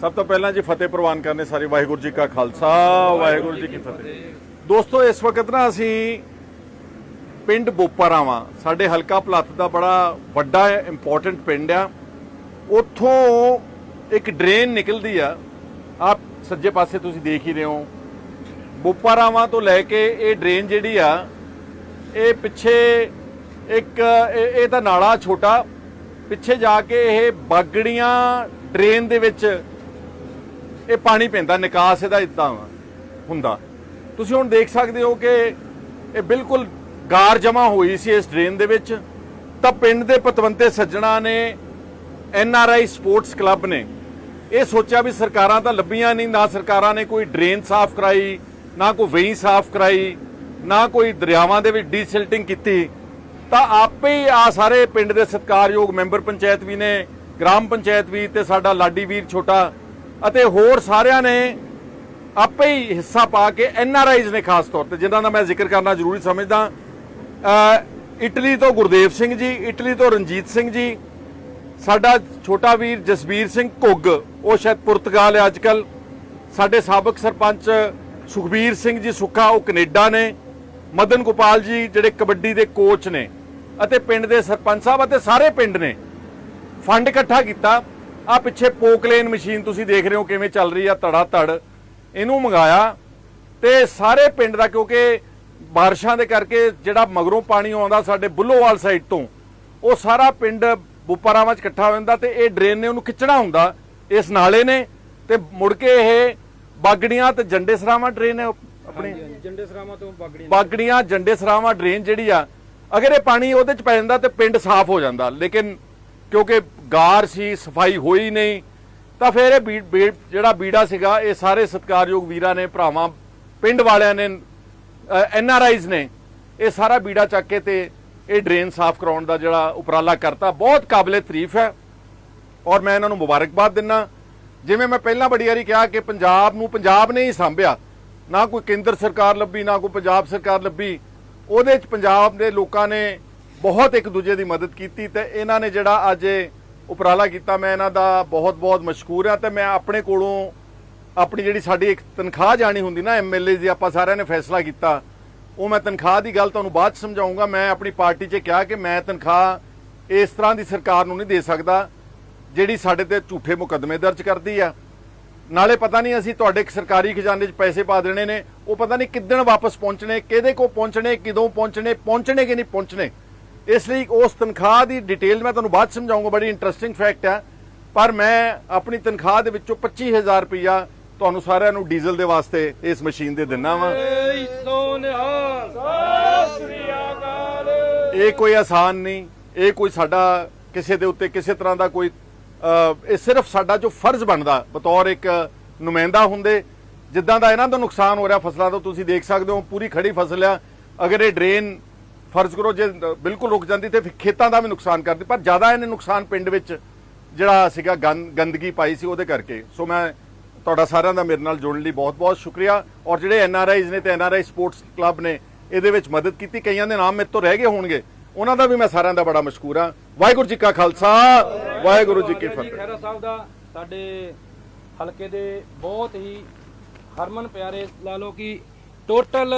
ਸਭ ਤੋਂ ਪਹਿਲਾਂ ਜੀ ਫਤਿਹ ਪ੍ਰਵਾਨ ਕਰਨੇ ਸਾਰੇ, ਵਾਹਿਗੁਰੂ ਜੀ ਕਾ ਖਾਲਸਾ, ਵਾਹਿਗੁਰੂ ਜੀ ਕੀ ਫਤਿਹ। ਦੋਸਤੋ, ਇਸ ਵਕਤ ਨਾ ਅਸੀਂ ਪਿੰਡ ਬੋਪਾਰਾਵਾਂ, ਸਾਡੇ ਹਲਕਾ ਭਲੱਥ ਦਾ ਬੜਾ ਵੱਡਾ ਇੰਪੋਰਟੈਂਟ ਪਿੰਡ ਆ। ਉੱਥੋਂ ਇੱਕ ਡਰੇਨ ਨਿਕਲਦੀ ਆ। ਆਪ ਸੱਜੇ ਪਾਸੇ ਤੁਸੀਂ ਦੇਖ ਹੀ ਰਹੇ ਹੋ। ਬੋਪਾਰਾਵਾਂ ਤੋਂ ਲੈ ਕੇ ਇਹ ਡਰੇਨ ਜਿਹੜੀ ਆ, ਇਹ ਪਿੱਛੇ ਇੱਕ, ਇਹ ਇਹ ਤਾਂ ਨਾਲਾ ਛੋਟਾ, ਪਿੱਛੇ ਜਾ ਕੇ ਇਹ ਬਾਗੜੀਆਂ ਡਰੇਨ ਦੇ ਵਿੱਚ ਇਹ ਪਾਣੀ ਪੈਂਦਾ, ਨਿਕਾਸ ਇਹਦਾ ਇਦਾਂ ਹੁੰਦਾ। ਤੁਸੀਂ ਹੁਣ ਦੇਖ ਸਕਦੇ ਹੋ ਕਿ ਇਹ ਬਿਲਕੁਲ ਗਾਰ ਜਮਾ ਹੋਈ ਸੀ ਇਸ ਡਰੇਨ ਦੇ ਵਿੱਚ। ਤਾਂ ਪਿੰਡ ਦੇ ਪਤਵੰਤੇ ਸੱਜਣਾ ਨੇ N R I sports club ਨੇ ਇਹ ਸੋਚਿਆ ਵੀ ਸਰਕਾਰਾਂ ਤਾਂ ਲੱਭੀਆਂ ਨਹੀਂ, ਨਾ ਸਰਕਾਰਾਂ ਨੇ ਕੋਈ ਡਰੇਨ ਸਾਫ਼ ਕਰਾਈ, ਨਾ ਕੋਈ ਵੇਈ ਸਾਫ਼ ਕਰਾਈ, ਨਾ ਕੋਈ ਦਰਿਆਵਾਂ ਦੇ ਵਿੱਚ ਡੀਸਿਲਟਿੰਗ ਕੀਤੀ। ਤਾਂ ਆਪੇ ਹੀ ਆ ਸਾਰੇ ਪਿੰਡ ਦੇ ਸਤਿਕਾਰਯੋਗ ਮੈਂਬਰ ਪੰਚਾਇਤ ਵੀ ਨੇ, ਗ੍ਰਾਮ ਪੰਚਾਇਤ ਵੀ ਤੇ ਸਾਡਾ ਲਾਡੀ ਵੀਰ ਛੋਟਾ ਅਤੇ ਹੋਰ ਸਾਰਿਆਂ ਨੇ ਆਪੇ ਹੀ ਹਿੱਸਾ ਪਾ ਕੇ ਐਨ ਆਰ ਆਈਜ਼ ਨੇ ਖਾਸ ਤੌਰ ਤੇ, ਜਿਨ੍ਹਾਂ ਦਾ ਮੈਂ ਜ਼ਿਕਰ ਕਰਨਾ ਜ਼ਰੂਰੀ ਸਮਝਦਾ। ਇਟਲੀ ਤੋਂ ਗੁਰਦੇਵ ਸਿੰਘ ਜੀ, ਇਟਲੀ ਤੋਂ ਰਣਜੀਤ ਸਿੰਘ ਜੀ, ਸਾਡਾ ਛੋਟਾ ਵੀਰ ਜਸਵੀਰ ਸਿੰਘ ਘੁੱਗ, ਉਹ ਸ਼ਾਇਦ ਪੁਰਤਗਾਲ ਹੈ ਅੱਜਕੱਲ ਸਾਡੇ ਸਾਬਕ ਸਰਪੰਚ ਸੁਖਬੀਰ ਸਿੰਘ ਜੀ ਸੁੱਖਾ, ਉਹ ਕੈਨੇਡਾ ਨੇ। ਮਦਨ ਗੋਪਾਲ ਜੀ, ਜਿਹੜੇ ਕਬੱਡੀ ਦੇ ਕੋਚ ਨੇ। ਅਤੇ ਪਿੰਡ ਦੇ ਸਰਪੰਚ ਸਾਹਿਬ ਅਤੇ ਸਾਰੇ ਪਿੰਡ ਨੇ। ਫੰਡ ਇਕੱਠਾ ਕੀਤਾ। ਆ ਪਿੱਛੇ ਪੋਕਲੇਨ ਮਸ਼ੀਨ ਤੁਸੀਂ ਦੇਖ ਰਹੇ ਹੋ ਕਿਵੇਂ ਚੱਲ ਰਹੀ ਆ ਧੜਾ ਧੜ। ਇਹਨੂੰ ਮੰਗਾਇਆ ਤੇ ਸਾਰੇ ਪਿੰਡ ਦਾ ਕਿਉਂਕਿ ਬਾਰਿਸ਼ਾਂ ਦੇ ਕਰਕੇ ਜਿਹੜਾ ਮਗਰੋਂ ਪਾਣੀ ਆਉਂਦਾ ਸਾਡੇ ਬੁੱਲੋਵਾਲ ਸਾਈਡ ਤੋਂ ਉਹ ਸਾਰਾ ਪਿੰਡ ਬੁਪਾਰਾਵਾਂ 'ਚ ਇਕੱਠਾ ਹੋ ਜਾਂਦਾ ਤੇ ਇਹ ਡਰੇਨ ਨੇ ਉਹਨੂੰ ਖਿੱਚਣਾ ਹੁੰਦਾ ਇਸ ਨਾਲੇ ਨੇ ਤੇ ਮੁੜ ਕੇ ਇਹ ਬਾਗੜੀਆਂ ਤੇ ਜੰਡੇ ਸਰਾਵਾਂ ਡਰੇਨ ਹੈ ਆਪਣੀ। ਜੰਡੇ ਸਰਾਵਾਂ ਤੋਂ ਬਾਗੜੀਆਂ। ਬਾਗੜੀਆਂ ਜੰਡੇ ਸਰਾਵਾਂ ਡਰੇਨ ਜਿਹੜੀ ਆ ਅਗਰ ਇਹ ਪਾਣੀ ਉਹਦੇ ਚ ਪੈ ਜਾਂਦਾ ਤੇ ਪਿੰਡ ਸਾਫ਼ ਹੋ ਜਾਂਦਾ ਲੇਕਿਨ ਕਿਉਂਕਿ ਗਾਰ ਸੀ, ਸਫ਼ਾਈ ਹੋਈ ਨਹੀਂ, ਤਾਂ ਫਿਰ ਇਹ ਬੀ- ਬੀ- ਜਿਹੜਾ ਬੀੜਾ ਸੀਗਾ, ਇਹ ਸਾਰੇ ਸਤਿਕਾਰਯੋਗ ਵੀਰਾਂ ਨੇ, ਭਰਾਵਾਂ, ਪਿੰਡ ਵਾਲਿਆਂ ਨੇ ਐਨ ਆਰ ਆਈਜ਼ ਨੇ, ਇਹ ਸਾਰਾ ਬੀੜਾ ਚੱਕ ਕੇ ਤੇ ਇਹ ਡਰੇਨ ਸਾਫ਼ ਕਰਾਉਣ ਦਾ ਜਿਹੜਾ ਉਪਰਾਲਾ ਕਰਤਾ। ਬਹੁਤ ਕਾਬਲੇ ਤਾਰੀਫ ਹੈ। ਔਰ ਮੈਂ ਇਹਨਾਂ ਨੂੰ ਮੁਬਾਰਕਬਾਦ ਦਿੰਨਾ। ਜਿਵੇਂ ਮੈਂ ਪਹਿਲਾਂ ਬੜੀ ਵਾਰੀ ਕਿਹਾ ਕਿ ਪੰਜਾਬ ਨੂੰ ਪੰਜਾਬ ਨੇ ਹੀ ਸਾਂਭਿਆ। ਨਾ ਕੋਈ ਕੇਂਦਰ ਸਰਕਾਰ ਲੱਭੀ, ਨਾ ਕੋਈ ਪੰਜਾਬ ਸਰਕਾਰ ਲੱਭੀ। ਉਹਦੇ ਚ ਪੰਜਾਬ ਦੇ ਲੋਕਾਂ ਨੇ ਬਹੁਤ ਇੱਕ ਦੂਜੇ ਦੀ ਮਦਦ ਕੀਤੀ ਤੇ ਇਹਨਾਂ ਨੇ ਜਿਹੜਾ ਅੱਜ ਇਹ ਉਪਰਾਲਾ ਕੀਤਾ ਮੈਂ ਇਹਨਾਂ ਦਾ, ਬਹੁਤ ਬਹੁਤ ਮਸ਼ਕੂਰ ਹਾਂ ਤੇ ਮੈਂ ਆਪਣੇ ਕੋਲੋਂ ਆਪਣੀ ਜਿਹੜੀ ਸਾਡੀ ਇੱਕ ਤਨਖਾਹ ਜਾਣੀ ਹੁੰਦੀ ਨਾ ਐਮਐਲਏ ਦੀ, ਆਪਾਂ ਸਾਰਿਆਂ ਨੇ ਫੈਸਲਾ ਕੀਤਾ। ਉਹ ਮੈਂ ਤਨਖਾਹ ਦੀ ਗੱਲ ਤੁਹਾਨੂੰ ਬਾਅਦ ਚ ਸਮਝਾਉਂਗਾ। ਮੈਂ ਆਪਣੀ ਪਾਰਟੀ 'ਚ ਕਿਹਾ ਕਿ ਮੈਂ ਤਨਖਾਹ ਇਸ ਤਰ੍ਹਾਂ ਦੀ ਸਰਕਾਰ ਨੂੰ ਨਹੀਂ ਦੇ ਸਕਦਾ, ਜਿਹੜੀ ਸਾਡੇ ਤੇ ਝੂਠੇ ਮੁਕੱਦਮੇ ਦਰਜ ਕਰਦੀ ਆ। ਨਾਲੇ ਪਤਾ ਨਹੀਂ ਅਸੀਂ ਤੁਹਾਡੇ ਸਰਕਾਰੀ ਖਜ਼ਾਨੇ 'ਚ ਪੈਸੇ ਪਾ ਦੇਣੇ ਨੇ, ਉਹ ਪਤਾ ਨਹੀਂ ਕਿੱਦਣ ਵਾਪਸ ਪਹੁੰਚਣੇ, ਕਿਹਦੇ ਕੋ ਪਹੁੰਚਣੇ, ਕਿਦੋਂ ਪਹੁੰਚਣੇ ਪਹੁੰਚਣੇ ਕਿ ਨਹੀਂ ਪਹੁੰਚਣੇ। ਇਸ ਲਈ ਉਸ ਤਨਖਾਹ ਦੀ ਡਿਟੇਲ ਮੈਂ ਤੁਹਾਨੂੰ ਬਾਅਦ ਸਮਝਾਉਂਗਾ ਬੜੀ ਇੰਟਰਸਟਿੰਗ ਫੈਕਟ ਆ ਪਰ ਮੈਂ ਆਪਣੀ ਤਨਖਾਹ ਦੇ ਵਿੱਚੋਂ 25000 ਰੁਪਇਆ ਤੁਹਾਨੂੰ ਸਾਰਿਆਂ ਨੂੰ ਡੀਜ਼ਲ ਦੇ ਵਾਸਤੇ ਇਸ ਮਸ਼ੀਨ ਦੇ ਦਿੰਨਾ ਵਾਂ। ਇਹ ਕੋਈ ਆਸਾਨ ਨਹੀਂ ਇਹ ਕੋਈ ਸਾਡਾ ਕਿਸੇ ਦੇ ਉੱਤੇ ਕਿਸੇ ਤਰ੍ਹਾਂ ਦਾ ਕੋਈ ਇਹ ਸਿਰਫ ਸਾਡਾ ਜੋ ਫਰਜ਼ ਬਣਦਾ ਬਤੌਰ ਇੱਕ ਨੁਮਾਇੰਦਾ ਹੁੰਦੇ ਜਿੱਦਾਂ ਦਾ ਇਹਨਾਂ ਦਾ ਨੁਕਸਾਨ ਹੋ ਰਿਹਾ ਫਸਲਾਂ ਤੋਂ ਤੁਸੀਂ ਦੇਖ ਸਕਦੇ ਹੋ ਪੂਰੀ ਖੜੀ ਫਸਲ ਆ। ਅਗਰ ਇਹ ਡਰੇਨ ਫਰਜ਼ ਕਰੋ ਜੇ ਬਿਲਕੁਲ ਰੁਕ ਜਾਂਦੀ ਤੇ ਖੇਤਾਂ ਦਾ ਵੀ ਨੁਕਸਾਨ ਕਰਦੀ, ਪਰ ਜ਼ਿਆਦਾ ਇਹਨੇ ਨੁਕਸਾਨ ਪਿੰਡ ਵਿੱਚ ਜਿਹੜਾ ਸੀਗਾ ਗੰਦਗੀ ਪਾਈ ਸੀ ਉਹਦੇ ਕਰਕੇ। ਸੋ ਮੈਂ ਤੁਹਾਡਾ ਸਾਰਿਆਂ ਦਾ ਮੇਰੇ ਨਾਲ ਜੁੜਨ ਲਈ ਬਹੁਤ-ਬਹੁਤ ਸ਼ੁਕਰੀਆ। ਔਰ ਜਿਹੜੇ ਐਨ ਆਰ ਆਈਜ਼ ਨੇ ਤੇ N R I sports club ਨੇ ਇਹਦੇ ਵਿੱਚ ਮਦਦ ਕੀਤੀ, ਕਈਆਂ ਦੇ ਨਾਮ ਮੇਰੇ ਤੋਂ ਰਹਿ ਗਏ ਹੋਣਗੇ, ਉਹਨਾਂ ਦਾ ਵੀ ਮੈਂ ਸਾਰਿਆਂ ਦਾ ਬੜਾ ਮਸ਼ਕੂਰ ਹਾਂ। ਵਾਹਿਗੁਰੂ ਜੀ ਕਾ ਖਾਲਸਾ, ਵਾਹਿਗੁਰੂ ਜੀ ਕੀ ਫਤਿਹ। ਖੈਰਾ ਸਾਹਿਬ ਦਾ ਸਾਡੇ ਹਲਕੇ ਦੇ ਬਹੁਤ ਹੀ ਹਰਮਨ ਪਿਆਰੇ ਲਾ ਲਓ ਕਿ ਟੋਟਲ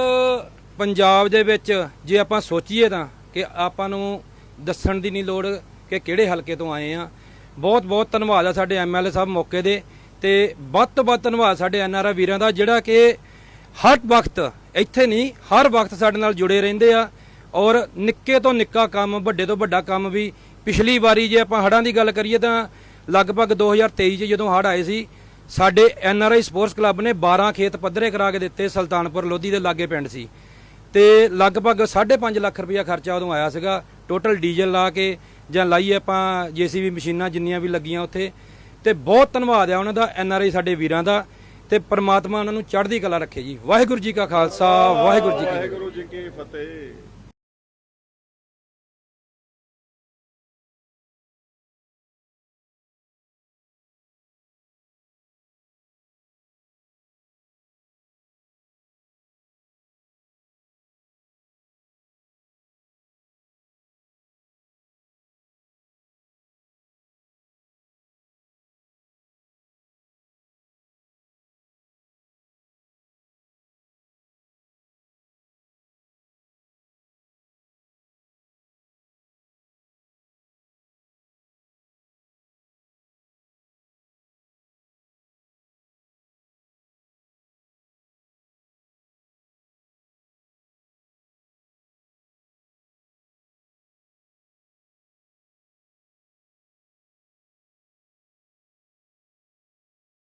ਪੰਜਾਬ ਦੇ ਵਿੱਚ ਜੇ ਆਪਾਂ ਸੋਚੀਏ ਤਾਂ ਕਿ ਆਪਾਂ ਨੂੰ ਦੱਸਣ ਦੀ ਨਹੀਂ ਲੋੜ ਕਿ ਕਿਹੜੇ ਹਲਕੇ ਤੋਂ ਆਏ ਆ ਬਹੁਤ ਬਹੁਤ ਧੰਨਵਾਦ ਆ ਸਾਡੇ ਐਮਐਲਏ ਸਾਹਿਬ ਮੌਕੇ ਦੇ ਤੇ ਵੱਧ ਤੋਂ ਵੱਧ ਧੰਨਵਾਦ ਸਾਡੇ ਐਨਆਰਆ ਵੀਰਾਂ ਦਾ, ਜਿਹੜਾ ਕਿ ਹਰ ਵਕਤ ਇੱਥੇ ਨਹੀਂ, ਹਰ ਵਕਤ ਸਾਡੇ ਨਾਲ ਜੁੜੇ ਰਹਿੰਦੇ ਆ ਔਰ ਨਿੱਕੇ ਤੋਂ ਨਿੱਕਾ ਕੰਮ, ਵੱਡੇ ਤੋਂ ਵੱਡਾ ਕੰਮ ਵੀ ਪਿਛਲੀ ਵਾਰੀ ਜੇ ਆਪਾਂ ਹੜਾਂ ਦੀ ਗੱਲ ਕਰੀਏ ਤਾਂ ਲਗਭਗ 2023 ਚ ਜਦੋਂ ਹੜ ਆਏ ਸੀ, ਸਾਡੇ ਐਨਆਰਆਈ ਸਪੋਰਟਸ ਕਲੱਬ ਨੇ 12 ਖੇਤ ਪੱਧਰੇ ਕਰਾ ਕੇ ਦਿੱਤੇ, ਸੁਲਤਾਨਪੁਰ ਲੋਧੀ ਦੇ ਲਾਗੇ ਪਿੰਡ ਸੀ। ਤੇ ਲਗਭਗ 5.5 ਲੱਖ ਰੁਪਇਆ ਖਰਚਾ ਉਦੋਂ ਆਇਆ ਸੀਗਾ। ਟੋਟਲ ਡੀਜ਼ਲ ਲਾ ਕੇ ਜਾਂ ਲਾਈਏ ਆਪਾਂ ਜੀਸੀਬੀ ਮਸ਼ੀਨਾਂ ਜਿੰਨੀਆਂ ਵੀ ਲੱਗੀਆਂ ਉੱਥੇ। ਤੇ ਬਹੁਤ ਧੰਨਵਾਦ ਆ ਉਹਨਾਂ ਦਾ ਐਨਆਰਆਈ ਸਾਡੇ ਵੀਰਾਂ ਦਾ। ਤੇ ਪ੍ਰਮਾਤਮਾ ਉਹਨਾਂ ਨੂੰ ਚੜ੍ਹਦੀ ਕਲਾ ਰੱਖੇ ਜੀ। ਵਾਹਿਗੁਰੂ ਜੀ ਕਾ ਖਾਲਸਾ ਵਾਹਿਗੁਰੂ ਜੀ ਕੀ ਫਤਿਹ।